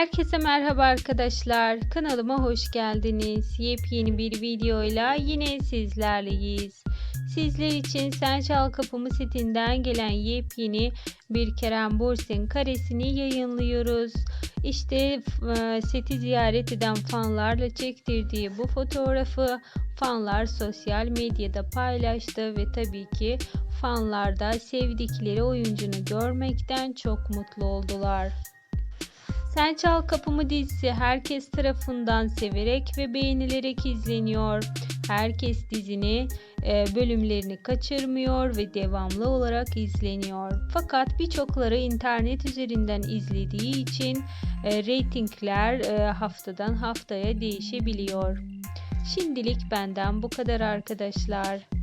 Herkese merhaba arkadaşlar. Kanalıma hoş geldiniz. Yepyeni bir videoyla yine sizlerleyiz. Sizler için Sen Çal Kapımı setinden gelen yepyeni bir Kerem Bürsin karesini yayınlıyoruz. İşte e, seti ziyaret eden fanlarla çektirdiği bu fotoğrafı fanlar sosyal medyada paylaştı ve tabii ki fanlar da sevdikleri oyuncunu görmekten çok mutlu oldular. Sen Çal Kapımı dizisi herkes tarafından severek ve beğenilerek izleniyor. Herkes dizini e, bölümlerini kaçırmıyor ve devamlı olarak izleniyor. Fakat birçokları internet üzerinden izlediği için e, reytingler e, haftadan haftaya değişebiliyor. Şimdilik benden bu kadar arkadaşlar.